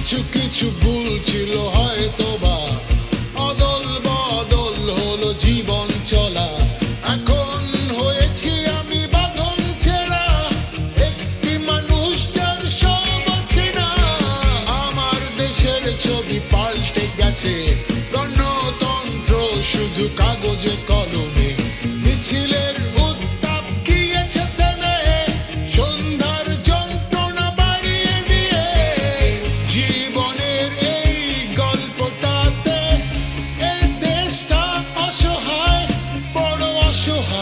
কিছু কিছু ভুল ছিল হয়তো বা অদল বদল হলো জীবন চলা। এখন হয়েছি আমি বাঁধন ছেড়া। একটি মানুষ যার সব আছে না। আমার দেশের ছবি পাল্টে গেছে। গণতন্ত্র শুধু কাগজে your heart.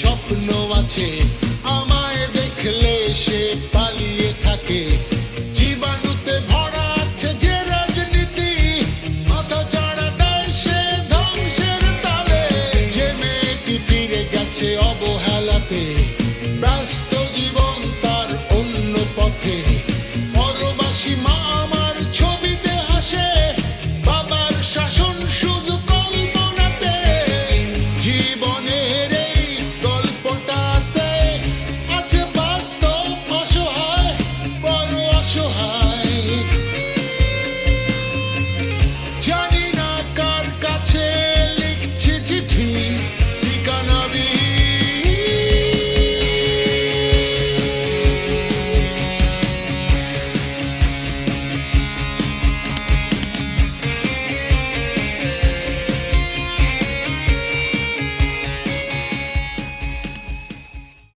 স্বপ্ন আছে আমায় দেখলে সে পালিয়ে থাকে।